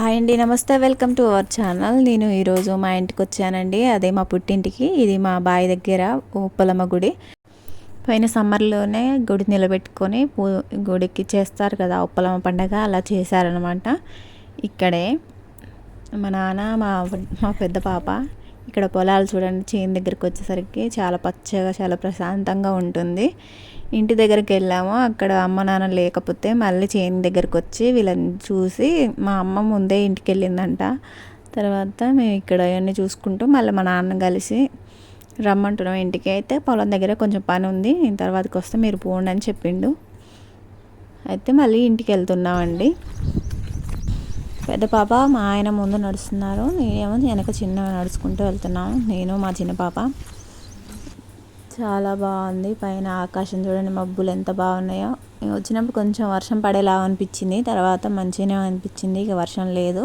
Hi అండి నమస్తే. Welcome to our channel. నేను ఈరోజు మా ఇంటికి వచ్చానండి. అదే మా పుట్టింటికి. ఇది మా బావి దగ్గర ఉప్పలమ్మ గుడి. పోయిన సమ్మర్లోనే గుడి నిలబెట్టుకొని పూ గుడికి చేస్తారు కదా ఉప్పలమ్మ పండగ. అలా చేశారనమాట ఇక్కడే మా నాన్న మా మా పెద్ద పాప ఇక్కడ పొలాలు చూడండి. చేను దగ్గరికి వచ్చేసరికి చాలా పచ్చగా చాలా ప్రశాంతంగా ఉంటుంది. ఇంటి దగ్గరికి వెళ్ళాము. అక్కడ అమ్మ నాన్న లేకపోతే మళ్ళీ చేను దగ్గరికి వచ్చి వీళ్ళని చూసి మా అమ్మ ముందే ఇంటికి వెళ్ళిందంట. తర్వాత మేము ఇక్కడ అవన్నీ చూసుకుంటూ మళ్ళీ మా నాన్న కలిసి రమ్మంటున్నాం ఇంటికి. అయితే పొలం దగ్గర కొంచెం పని ఉంది. తర్వాతకి వస్తే మీరు పోండి అని చెప్పిండు. అయితే మళ్ళీ ఇంటికి వెళ్తున్నామండి. పెద్ద పాప మా ఆయన ముందు నడుస్తున్నారు. నేనేమో వెనక చిన్నగా నడుచుకుంటూ వెళ్తున్నాను. నేను మా చిన్న పాప. చాలా బాగుంది. పైన ఆకాశం చూడండి మబ్బులు ఎంత బాగున్నాయో. వచ్చినప్పుడు కొంచెం వర్షం పడేలా అనిపించింది. తర్వాత మంచిగానే అనిపించింది. ఇక వర్షం లేదు.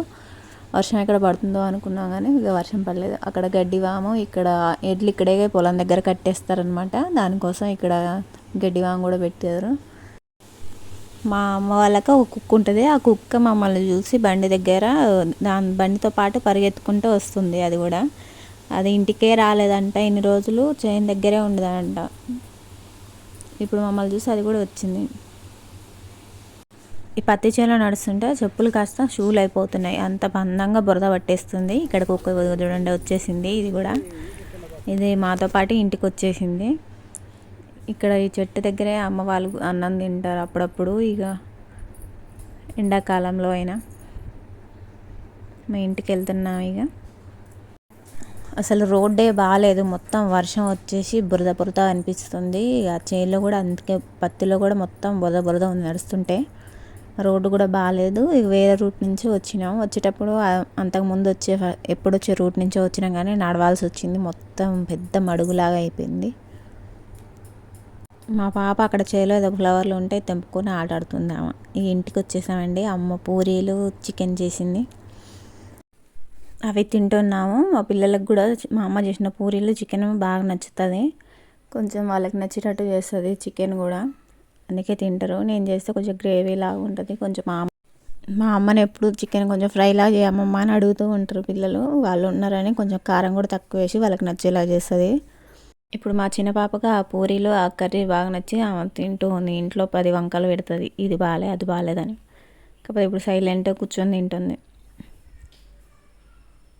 వర్షం ఎక్కడ పడుతుందో అనుకున్నాం కానీ ఇక వర్షం పడలేదు. అక్కడ గడ్డి వాము ఇక్కడ ఎడ్లు ఇక్కడే పొలం దగ్గర కట్టేస్తారనమాట దానికోసం ఇక్కడ గడ్డి వాము కూడా పెట్టారు. మా అమ్మ వాళ్ళకి ఒక కుక్క ఉంటుంది. ఆ కుక్క మమ్మల్ని చూసి బండి దగ్గర దాని బండితో పాటు పరిగెత్తుకుంటూ వస్తుంది అది కూడా. అది ఇంటికే రాలేదంట ఇన్ని రోజులు చైన్ దగ్గరే ఉండదంట. ఇప్పుడు మమ్మల్ని చూసి అది కూడా వచ్చింది. ఈ పత్తి చేలో నడుస్తుంటే చెప్పులు కాస్త షూలు అయిపోతున్నాయి. అంత అందంగా బురద పట్టేస్తుంది. ఇక్కడ కుక్క చూడండి వచ్చేసింది ఇది కూడా. ఇది మాతో పాటు ఇంటికి వచ్చేసింది. ఇక్కడ ఈ చెట్టు దగ్గరే అమ్మ వాళ్ళు అన్నం తింటారు అప్పుడప్పుడు ఇక. ఎండాకాలంలో అయినా. మా ఇంటికి వెళ్తున్నాం ఇక. అసలు రోడ్డే బాగాలేదు మొత్తం వర్షం వచ్చేసి బురద బురద అనిపిస్తుంది. ఆ చేనులో కూడా అందుకే పత్తిలో కూడా మొత్తం బురద బురద ఉంది నడుస్తుంటే. రోడ్డు కూడా బాగాలేదు వేరే రూట్ నుంచి వచ్చినాం. వచ్చేటప్పుడు అంతకుముందు వచ్చే ఎప్పుడు వచ్చే రూట్ నుంచి వచ్చినాం కానీ నడవాల్సి వచ్చింది. మొత్తం పెద్ద మడుగులాగా అయిపోయింది. మా పాప అక్కడ చేలో ఏదో ఫ్లవర్లు ఉంటే తెంపుకొని ఆట ఈ ఇంటికి వచ్చేసామండి. అమ్మ పూరీలు చికెన్ చేసింది. అవి తింటున్నాము. మా పిల్లలకు కూడా మా అమ్మ చేసిన పూరీలు చికెన్ బాగా నచ్చుతుంది. కొంచెం వాళ్ళకి నచ్చేటట్టు చేస్తుంది చికెన్ కూడా. అందుకే తింటారు. నేను చేస్తే కొంచెం గ్రేవీ లాగా ఉంటుంది. కొంచెం మా మా అమ్మని ఎప్పుడు చికెన్ కొంచెం ఫ్రైలా చేయమమ్మ అని అడుగుతూ ఉంటారు పిల్లలు. వాళ్ళు ఉన్నారని కొంచెం కారం కూడా తక్కువ వేసి వాళ్ళకి నచ్చేలా చేస్తుంది. ఇప్పుడు మా చిన్న పాపకు ఆ పూరీలు ఆ కర్రీ బాగా నచ్చి ఆమె తింటూ ఉంది. ఇంట్లో పది వంకలు పెడుతుంది. ఇది బాగాలే అది బాగాలేదని కాకపోతే ఇప్పుడు సైలెంట్గా కూర్చొని తింటుంది.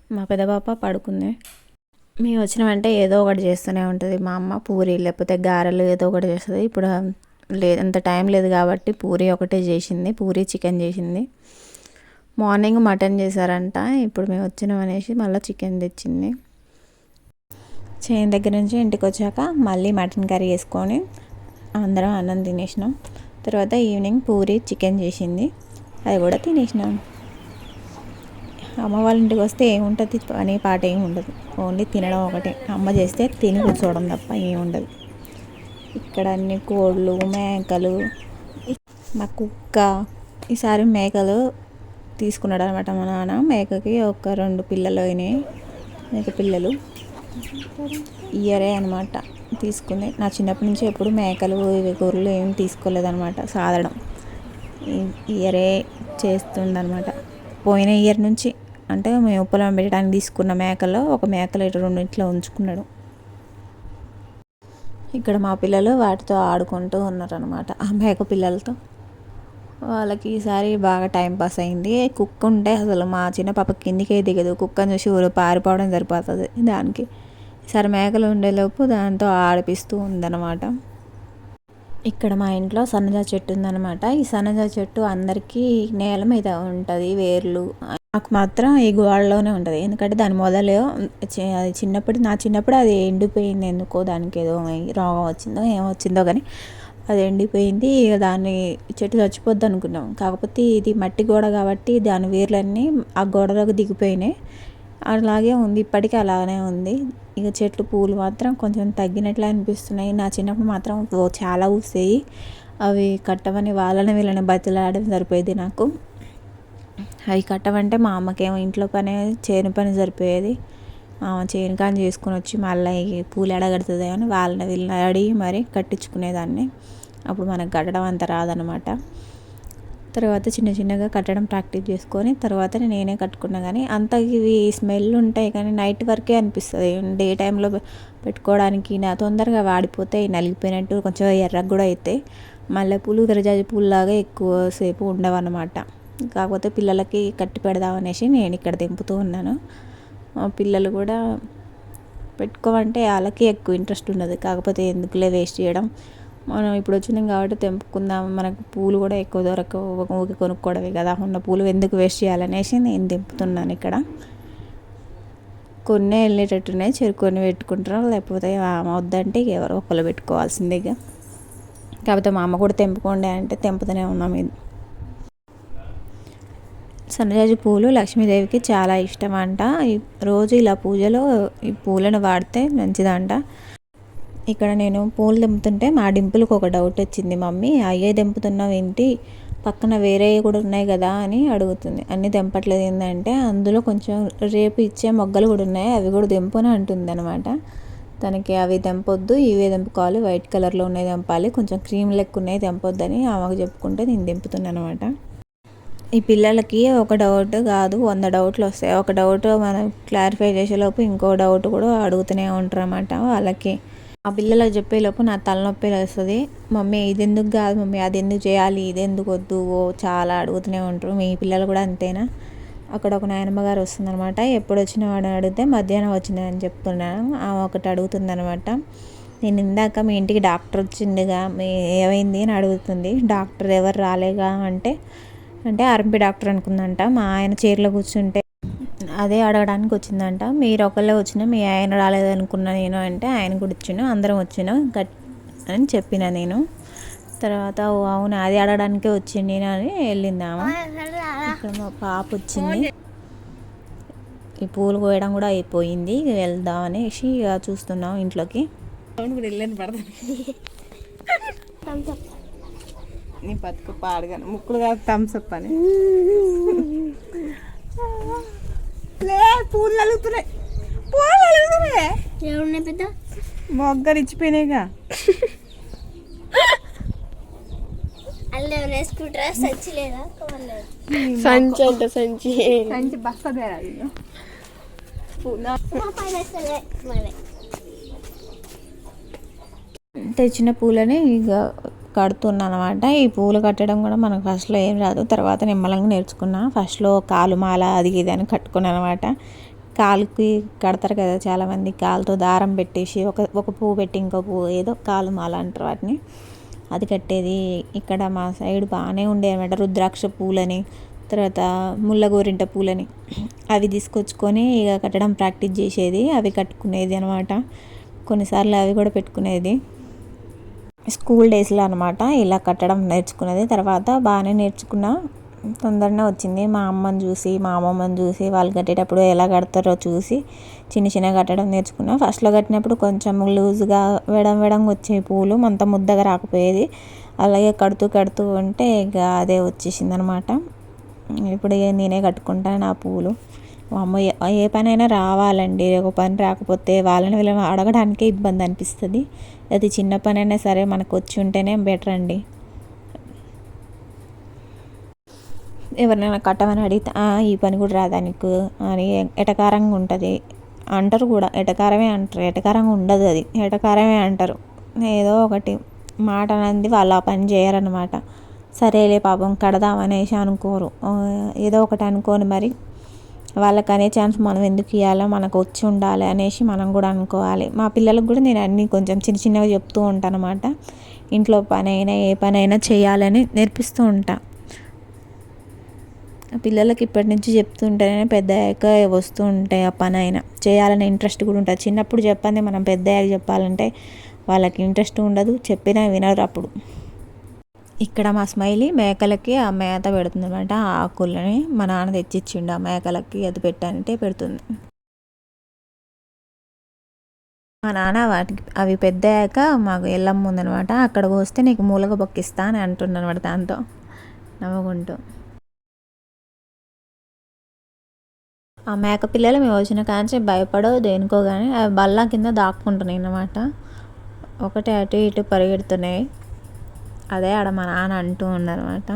మా పెద్దపాప పడుకుంది. మేము వచ్చిన వెంటనే ఏదో ఒకటి చేస్తూనే ఉంటుంది. మా అమ్మ పూరి లేకపోతే గారెలు ఏదో ఒకటి చేస్తుంది. ఇప్పుడు లేదు అంత టైం లేదు కాబట్టి పూరి ఒకటే చేసింది. పూరి చికెన్ చేసింది. మార్నింగ్ మటన్ చేశారంట. ఇప్పుడు మేము వచ్చినాం అనేసి మళ్ళీ చికెన్ తెచ్చింది. చేను దగ్గర నుంచి ఇంటికి వచ్చాక మళ్ళీ మటన్ కర్రీ వేసుకొని అందరం అన్నం తినేసినాం. తర్వాత ఈవినింగ్ పూరి చికెన్ చేసింది. అది కూడా తినేసినాం. అమ్మ వాళ్ళ ఇంటికి వస్తే ఏముంటుంది? పని పాట ఏమి ఉండదు. ఓన్లీ తినడం ఒకటే. అమ్మ చేస్తే తిని కూర్చోవడం తప్ప ఏముండదు ఇక్కడ అన్ని కోళ్ళు మేకలు మా కుక్క ఈసారి మేకలు తీసుకున్నాడు అనమాట మా నాన్న. మేకకి ఒక రెండు పిల్లలు అయినాయి. మేక పిల్లలు ఇయరే అనమాట తీసుకుంది. నా చిన్నప్పటి నుంచి ఎప్పుడు మేకలు ఇవి గొర్రెలు ఏం తీసుకోలేదనమాట సాధడం ఇయరే చేస్తుండనమాట పోయిన ఇయర్ నుంచి అంటే మేము పొలం పెట్టడానికి తీసుకున్న మేకలో ఒక మేకలు ఇటు రెండు ఇట్లా ఉంచుకున్నాడు. ఇక్కడ మా పిల్లలు వాటితో ఆడుకుంటూ ఉన్నారనమాట ఆ మేక పిల్లలతో. వాళ్ళకి ఈసారి బాగా టైం పాస్ అయింది. కుక్క ఉంటే అసలు మా చిన్న పాప కిందికే దిగదు. కుక్కని చూసి ఊరు పారిపోవడం సరిపోతుంది దానికి. ఈసారి మేకలు ఉండేలోపు దాంతో ఆడిపిస్తూ ఉందన్నమాట. ఇక్కడ మా ఇంట్లో సన్నజా చెట్టు ఉందన్నమాట. ఈ సన్నజా చెట్టు అందరికీ నేల మీద ఉంటుంది వేర్లు నాకు మాత్రం ఈ గోడలోనే ఉంటుంది. ఎందుకంటే దాని మొదలు అది చిన్నప్పుడు నా చిన్నప్పుడు అది ఎండిపోయింది ఎందుకో దానికి ఏదో రోగం వచ్చిందో ఏమొచ్చిందో కానీ అది ఎండిపోయింది. దాన్ని చెట్టు చచ్చిపోద్ది అనుకున్నాం. కాకపోతే ఇది మట్టి గోడ కాబట్టి దాని వేర్లన్నీ ఆ గోడలోకి దిగిపోయినాయి. అలాగే ఉంది. ఇప్పటికీ అలానే ఉంది. ఇక చెట్లు పూలు మాత్రం కొంచెం తగ్గినట్లు అనిపిస్తున్నాయి. నా చిన్నప్పుడు మాత్రం చాలా ఊసాయి. అవి కట్టమని వాళ్ళని వీళ్ళని బతిలాడడం సరిపోయేది నాకు. అవి కట్టమంటే మా అమ్మకేమో ఇంట్లో పని చేను పని సరిపోయేది. చేను కాని చేసుకుని వచ్చి మళ్ళీ పూలు ఎడగడుతుంది అని వాళ్ళని వీళ్ళని అడిగి మరి కట్టించుకునేదాన్ని. అప్పుడు మనకు కట్టడం అంత రాదనమాట తర్వాత చిన్న చిన్నగా కట్టడం ప్రాక్టీస్ చేసుకొని తర్వాత నేనే కట్టుకున్నా కానీ అంత ఇవి స్మెల్ ఉంటాయి కానీ నైట్ వరకే అనిపిస్తుంది. డే టైంలో పెట్టుకోవడానికి నా తొందరగా వాడిపోతాయి నలిగిపోయినట్టు కొంచెం ఎర్రగా కూడా అవుతాయి మల్లెపూలు విరజాజి పూలు లాగా ఎక్కువసేపు ఉండవన్నమాట. కాకపోతే పిల్లలకి కట్టి పెడదాం అనేసి నేను ఇక్కడ తెంపుతూ ఉన్నాను. పిల్లలు కూడా పెట్టుకోమంటే వాళ్ళకి ఎక్కువ ఇంట్రెస్ట్ ఉండదు కాకపోతే ఎందుకులే వేస్ట్ చేయడం. మనం ఇప్పుడు వచ్చినాం కాబట్టి తెంపుకుందాం. మనకు పూలు కూడా ఎక్కువ దొరకవు. ఊరికి కొనుక్కోవడమే కదా. ఉన్న పూలు ఎందుకు వేస్ట్ చేయాలనేసి నేను తెంపుతున్నాను ఇక్కడ. కొన్ని వెళ్ళేటట్టునే చెరుకొని పెట్టుకుంటారు? లేకపోతే వద్దంటే ఎవరో ఒకళ్ళు పెట్టుకోవాల్సిందే ఇక. కాకపోతే మా అమ్మ కూడా తెంపుకోండి అంటే తెంపుతూనే ఉన్నాం. ఇది సన్నజాజి పూలు లక్ష్మీదేవికి చాలా ఇష్టం అంట రోజు ఇలా పూజలో ఈ పూలను వాడితే మంచిదంట. ఇక్కడ నేను పూలు తెంపుతుంటే మా డింపులకు ఒక డౌట్ వచ్చింది మమ్మీ. అయ్యే తెంపుతున్నావు ఏంటి? పక్కన వేరే కూడా ఉన్నాయి కదా అని అడుగుతుంది. అన్నీ తెంపట్లేదు ఏంటంటే అందులో కొంచెం రేపు ఇచ్చే మొగ్గలు కూడా ఉన్నాయి. అవి కూడా తెంపుని అంటుంది అనమాట తనకి అవి దింపొద్దు ఇవే దింపుకోవాలి. వైట్ కలర్లో ఉన్నాయి తెంపాలి కొంచెం క్రీమ్ లెక్క ఉన్నాయి తెంపొద్దని ఆమెకు చెప్పుకుంటే నేను దింపుతున్నాను అనమాట ఈ పిల్లలకి ఒక డౌట్ కాదు వంద డౌట్లు వస్తాయి. ఒక డౌట్ మనం క్లారిఫై చేసేలోపు ఇంకో డౌట్ కూడా అడుగుతూనే ఉంటారు అన్నమాట వాళ్ళకి. ఆ పిల్లలకు చెప్పేలోపు నా తలనొప్పి వస్తుంది. మమ్మీ ఇది ఎందుకు కాదు మమ్మీ? అది ఎందుకు చేయాలి? ఇది ఎందుకు వద్దు? ఓ చాలా అడుగుతూనే ఉంటారు. మీ పిల్లలు కూడా అంతేనా? అక్కడ ఒక నాయనమ్మ గారు వస్తుందనమాట ఎప్పుడు వచ్చిన వాడు అడిగితే మధ్యాహ్నం వచ్చిందని చెప్తున్నాను ఆమె ఒకటి అడుగుతుందనమాట నేను ఇందాక మీ ఇంటికి డాక్టర్ వచ్చిందిగా మీ ఏమైంది? అని అడుగుతుంది. డాక్టర్ ఎవరు రాలేగా? అంటే అంటే ఆర్ఎంపీ డాక్టర్ అనుకుందంట. మా ఆయన చీరలో కూర్చుంటే అదే అడగడానికి వచ్చిందంట. మీరు ఒకళ్ళే వచ్చిన మీ ఆయన రాలేదనుకున్నా నేను అంటే ఆయన కూడా వచ్చిన అందరం వచ్చిన అని చెప్పిన నేను. తర్వాత అవును అది అడగడానికే వచ్చింది నేను అని వెళ్ళిందామా? ఇక్కడ మా పాప వచ్చింది. ఈ పూలు కోయడం కూడా అయిపోయింది. వెళ్దాం అనేసి ఇక చూస్తున్నాం ఇంట్లోకి. వెళ్ళాను పడతాను. నీ బతుకు పాడగాను ముక్కులు కాదు థమ్స్అప్ అని. లే పూలు అలుగుతున్నాయి. పూలు అలుగుతున్నాయి. ఎవరున్నాయి పెద్ద? మొగ్గలు ఇచ్చిపోయినాయిగా. అల్లే వేసుకుంటారా? సంచి లేదా? సంచి అంట సంచి. సంచి బస్తా తెచ్చిన పూలని ఇక కడుతున్నాను అనమాట ఈ పూలు కట్టడం కూడా మనకు ఫస్ట్లో ఏం రాదు. తర్వాత నిమ్మలంగా నేర్చుకున్నా. ఫస్ట్లో కాలు మాల అది ఇది అని కట్టుకున్నాను అనమాట కాలుకి కడతారు కదా చాలామంది. కాలుతో దారం పెట్టేసి ఒక ఒక పువ్వు పెట్టి ఇంకో పువ్వు ఏదో కాలు మాల అంటారు వాటిని. అది కట్టేది. ఇక్కడ మా సైడ్ బాగానే ఉండే అనమాట. రుద్రాక్ష పూలని తర్వాత ముల్లగోరింట పూలని అవి తీసుకొచ్చుకొని ఇక కట్టడం ప్రాక్టీస్ చేసేది. అవి కట్టుకునేది అనమాట. కొన్నిసార్లు అవి కూడా పెట్టుకునేది. స్కూల్ డేస్లో అనమాట ఇలా కట్టడం నేర్చుకున్నది. తర్వాత బాగానే నేర్చుకున్న. తొందరనే వచ్చింది. మా అమ్మని చూసి మా అమ్మమ్మని చూసి వాళ్ళు కట్టేటప్పుడు ఎలా కడతారో చూసి చిన్న చిన్న కట్టడం నేర్చుకున్నా. ఫస్ట్లో కట్టినప్పుడు కొంచెం లూజ్గా వెడం వెడంగా వచ్చే పూలు అంత ముద్దగా రాకపోయేది. అలాగే కడుతూ కడుతూ ఉంటే ఇక అదే వచ్చేసింది అనమాట ఇప్పుడు నేనే కట్టుకుంటాను నా పూలు. అమ్మ ఏ పనైనా రావాలండి. ఒక పని రాకపోతే వాళ్ళని వీళ్ళని అడగడానికే ఇబ్బంది అనిపిస్తుంది. అది చిన్న పని అయినా సరే మనకు వచ్చి ఉంటేనే బెటర్ అండి. ఎవరినైనా కట్టమని అడిగితే ఈ పని కూడా రాదా నీకు? అని ఎటకారంగా ఉంటుంది. అంటారు కూడా ఎటకారమే అంటారు. ఎటకారంగా ఉండదు అది. ఎటకారమే అంటారు. ఏదో ఒకటి మాట అనేది వాళ్ళు ఆ పని చేయరనమాట సరేలే పాపం కడదాం అనేసి అనుకోరు. ఏదో ఒకటి అనుకోని మరి వాళ్ళకి అనే ఛాన్స్ మనం ఎందుకు ఇవ్వాలో మనకు వచ్చి ఉండాలి అనేసి మనం కూడా అనుకోవాలి. మా పిల్లలకు కూడా నేను అన్నీ కొంచెం చిన్న చిన్నగా చెప్తూ ఉంటాను అనమాట ఇంట్లో పనైనా ఏ పనైనా చేయాలని నేర్పిస్తూ ఉంటాను పిల్లలకి ఇప్పటి నుంచి చెప్తుంటేనే పెద్ద అయ్యాక వస్తూ ఉంటాయి ఆ పని అయినా చేయాలనే ఇంట్రెస్ట్ కూడా ఉంటుంది. చిన్నప్పుడు చెప్పండి మనం పెద్ద అయ్యాక చెప్పాలంటే వాళ్ళకి ఇంట్రెస్ట్ ఉండదు. చెప్పినా వినరు అప్పుడు. ఇక్కడ మా స్మైలీ మేకలకి ఆ మేత పెడుతుంది అనమాట ఆ ఆకులని మా నాన్న తెచ్చిచ్చిండు ఆ మేకలకి అది పెట్టానంటే పెడుతుంది. మా నాన్న వాటికి అవి పెద్దయ్యాక మాకు ఎల్లమ్మ ఉందనమాట అక్కడ పోస్తే నీకు మూలగ బొక్కిస్తా అని అంటుండనమాట దాంతో నవ్వుకుంటూ. ఆ మేక పిల్లలు మేము వచ్చిన కాంచి భయపడవు దేనికో కానీ అవి బల్ల కింద దాక్కుంటున్నాయి అన్నమాట. ఒకటి అటు ఇటు పరిగెడుతున్నాయి. అదే ఆడ మా నాన్న అంటూ ఉండనమాట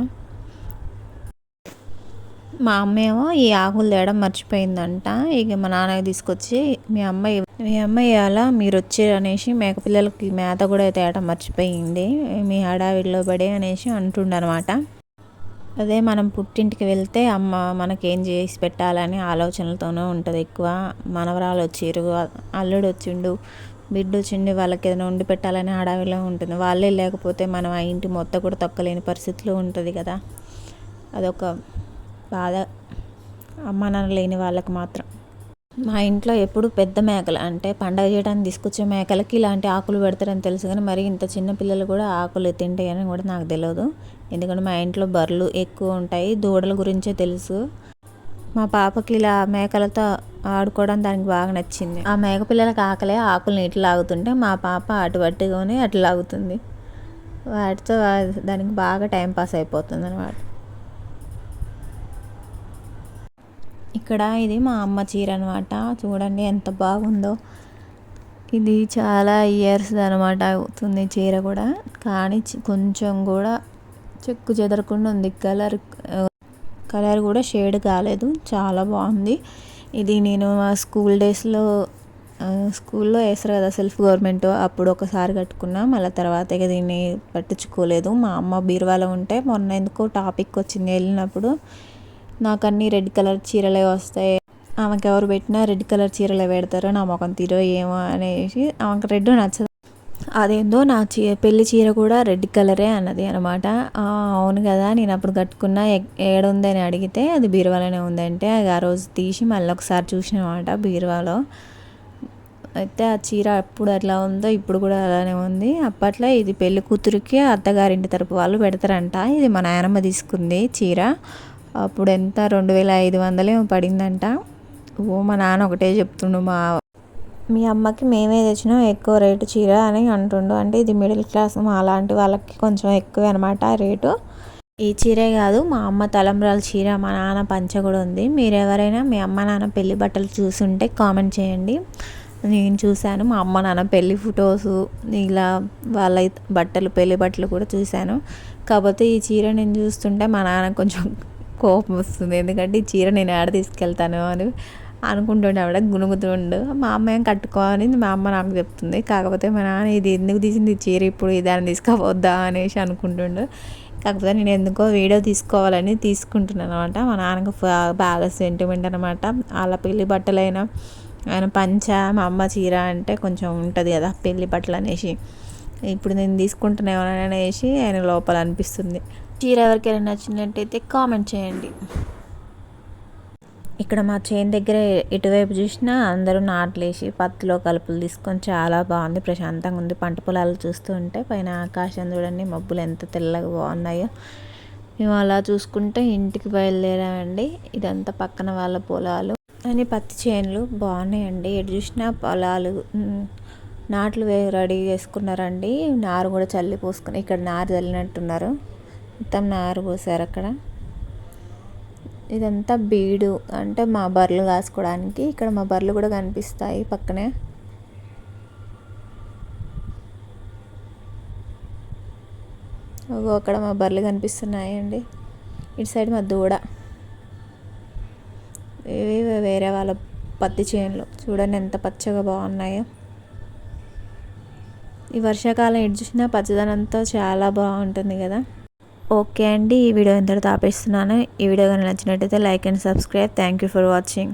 మా అమ్మ ఏమో ఈ ఆకులు తేయడం మర్చిపోయిందంట. ఇక మా నాన్నకి తీసుకొచ్చి మీ అమ్మాయి మీ అమ్మాయి అలా మీరు వచ్చారు అనేసి మేకపిల్లలకి మేత కూడా తేయడం మర్చిపోయింది. మీ హడావిడిలో పడే అనేసి అంటుండనమాట అదే మనం పుట్టింటికి వెళ్తే అమ్మ మనకేం చేసి పెట్టాలని ఆలోచనలతోనే ఉంటుంది ఎక్కువ. మనవరాలు వచ్చిరు అల్లుడు వచ్చిండు. బిడ్డ చిన్ని వాళ్ళకి ఏదైనా వండి పెట్టాలని హడావిలో ఉంటుంది. వాళ్ళే లేకపోతే మనం ఆ ఇంటి మొత్తం కూడా తొక్కలేని పరిస్థితిలో ఉంటుంది కదా. అదొక బాధ. అమ్మానాన్న లేని వాళ్ళకి మాత్రం. మా ఇంట్లో ఎప్పుడు పెద్ద మేకలు అంటే పండగ చేయడానికి తీసుకొచ్చే మేకలకి ఇలాంటి ఆకులు పెడతారని తెలుసు కానీ మరి ఇంత చిన్న పిల్లలు కూడా ఆకులు తింటాయని కూడా నాకు తెలియదు ఎందుకంటే మా ఇంట్లో బర్రెలు ఎక్కువ ఉంటాయి దూడల గురించే తెలుసు. మా పాపకి ఇలా మేకలతో ఆడుకోవడం దానికి బాగా నచ్చింది. ఆ మేక పిల్లలకి ఆకలే ఆకులు నీటి లాగుతుంటే మా పాప అటు పట్టుకొని అటు లాగుతుంది. వాటితో దానికి బాగా టైం పాస్ అయిపోతుంది అనమాట ఇక్కడ ఇది మా అమ్మ చీర అనమాట చూడండి ఎంత బాగుందో. ఇది చాలా ఇయర్స్ అనమాట అవుతుంది చీర కూడా. కానీ చి- కొంచెం కూడా చెక్కు చెదరకుండా ఉంది. కలర్ కలర్ కూడా షేడ్ కాలేదు. చాలా బాగుంది. ఇది నేను మా స్కూల్ డేస్లో స్కూల్లో వేస్తారు కదా సెల్ఫ్ గవర్నమెంట్. అప్పుడు ఒకసారి కట్టుకున్నా మళ్ళీ తర్వాత ఇక దీన్ని పట్టించుకోలేదు. మా అమ్మ బీరువాలో ఉంటే మొన్న ఎందుకో టాపిక్ వచ్చింది వెళ్ళినప్పుడు. నాకు అన్ని రెడ్ కలర్ చీరలే వస్తాయి. ఆమెకు ఎవరు పెట్టినా రెడ్ కలర్ చీరలే పెడతారు. నా ముఖం తీరో ఏమో అనేసి ఆమెకు రెడ్ నచ్చదు. అదేందో నా చీ పెళ్ళి చీర కూడా రెడ్ కలరే అన్నది అనమాట అవును కదా నేను అప్పుడు కట్టుకున్న ఏడుందని అడిగితే అది బీరువాలోనే ఉందంటే అది ఆ రోజు తీసి మళ్ళీ ఒకసారి చూసినమాట బీరువాలో. అయితే ఆ చీర అప్పుడు అట్లా ఉందో ఇప్పుడు కూడా అలానే ఉంది. అప్పట్లో ఇది పెళ్ళి కూతురికి అత్తగారింటి తరపు వాళ్ళు పెడతారంట. ఇది మా నాయనమ్మ తీసుకుంది చీర. అప్పుడు ఎంత? రెండు వేల ఐదు వందలేమో పడిందంట. ఓ మా నాన్న ఒకటే చెప్తుండు మా మీ అమ్మకి మేమే తెచ్చినాం ఎక్కువ రేటు చీర అని అంటుండు. అంటే ఇది మిడిల్ క్లాస్ మా అలాంటి వాళ్ళకి కొంచెం ఎక్కువ అనమాట రేటు. ఈ చీరే కాదు మా అమ్మ తలంబ్రాల చీర మా నాన్న పంచ కూడా ఉంది. మీరు ఎవరైనా మీ అమ్మ నాన్న పెళ్ళి బట్టలు చూసుంటే కామెంట్ చేయండి. నేను చూశాను మా అమ్మ నాన్న పెళ్ళి ఫొటోస్ ఇలా వాళ్ళ బట్టలు పెళ్ళి బట్టలు కూడా చూశాను. కాకపోతే ఈ చీర నేను చూస్తుంటే మా నాన్న కొంచెం కోపం వస్తుంది. ఎందుకంటే ఈ చీర నేను ఆడ తీసుకెళ్తాను అని. అనుకుంటుండే ఆవిడ గుణుగుతుండు మా అమ్మ ఏం కట్టుకోని మా అమ్మ నాకు చెప్తుంది. కాకపోతే మా నాన్న ఇది ఎందుకు తీసింది? చీర ఇప్పుడు దాన్ని తీసుకుపోద్దా అనేసి అనుకుంటుండు. కాకపోతే నేను ఎందుకో వీడియో తీసుకోవాలని తీసుకుంటున్నాను అనమాట మా నాన్నకు ఫ- బాగా సెంటిమెంట్ అనమాట వాళ్ళ పెళ్ళి బట్టలైనా ఆయన పంచ మా అమ్మ చీర అంటే కొంచెం ఉంటుంది కదా పెళ్ళి బట్టలు అనేసి. ఇప్పుడు నేను తీసుకుంటున్నా అనేసి ఆయన లోపల అనిపిస్తుంది. చీర ఎవరికైనా నచ్చినట్టయితే కామెంట్ చేయండి. ఇక్కడ మా చేను దగ్గర ఎటువైపు చూసినా అందరూ నాట్లేసి పత్తిలో కలుపులు తీసుకొని చాలా బాగుంది ప్రశాంతంగా ఉంది. పంట పొలాలు చూస్తూ ఉంటే పైన ఆకాశం చూడండి మబ్బులు ఎంత తెల్లగా బాగున్నాయో. మేము అలా చూసుకుంటే ఇంటికి బయలుదేరామండి. ఇదంతా పక్కన వాళ్ళ పొలాలు. అని పత్తి చేనులు బాగున్నాయండి. ఎటు చూసినా పొలాలు నాట్లు వే- రెడీ చేసుకున్నారండి. నారు కూడా చల్లి పోసుకుని ఇక్కడ నారు చల్లినట్టున్నారు. మొత్తం నారు పోసారు అక్కడ. ఇదంతా బీడు. అంటే మా బర్రెలు కాసుకోవడానికి ఇక్కడ మా బర్రెలు కూడా కనిపిస్తాయి పక్కనే. ఓ అక్కడ మా బర్రెలు కనిపిస్తున్నాయండి. ఇటు సైడ్ మా దూడ. ఇవి వేరే వాళ్ళ పత్తి చేనులు. చూడండి ఎంత పచ్చగా బాగున్నాయో. ఈ వర్షాకాలం ఇటు చూసినా పచ్చదనంతో చాలా బాగుంటుంది కదా. ఓకే అండి ఈ వీడియో ఇంతటితో ఆపేస్తున్నాను. ఈ వీడియో కానీ నచ్చినట్టయితే like and subscribe. Thank you for watching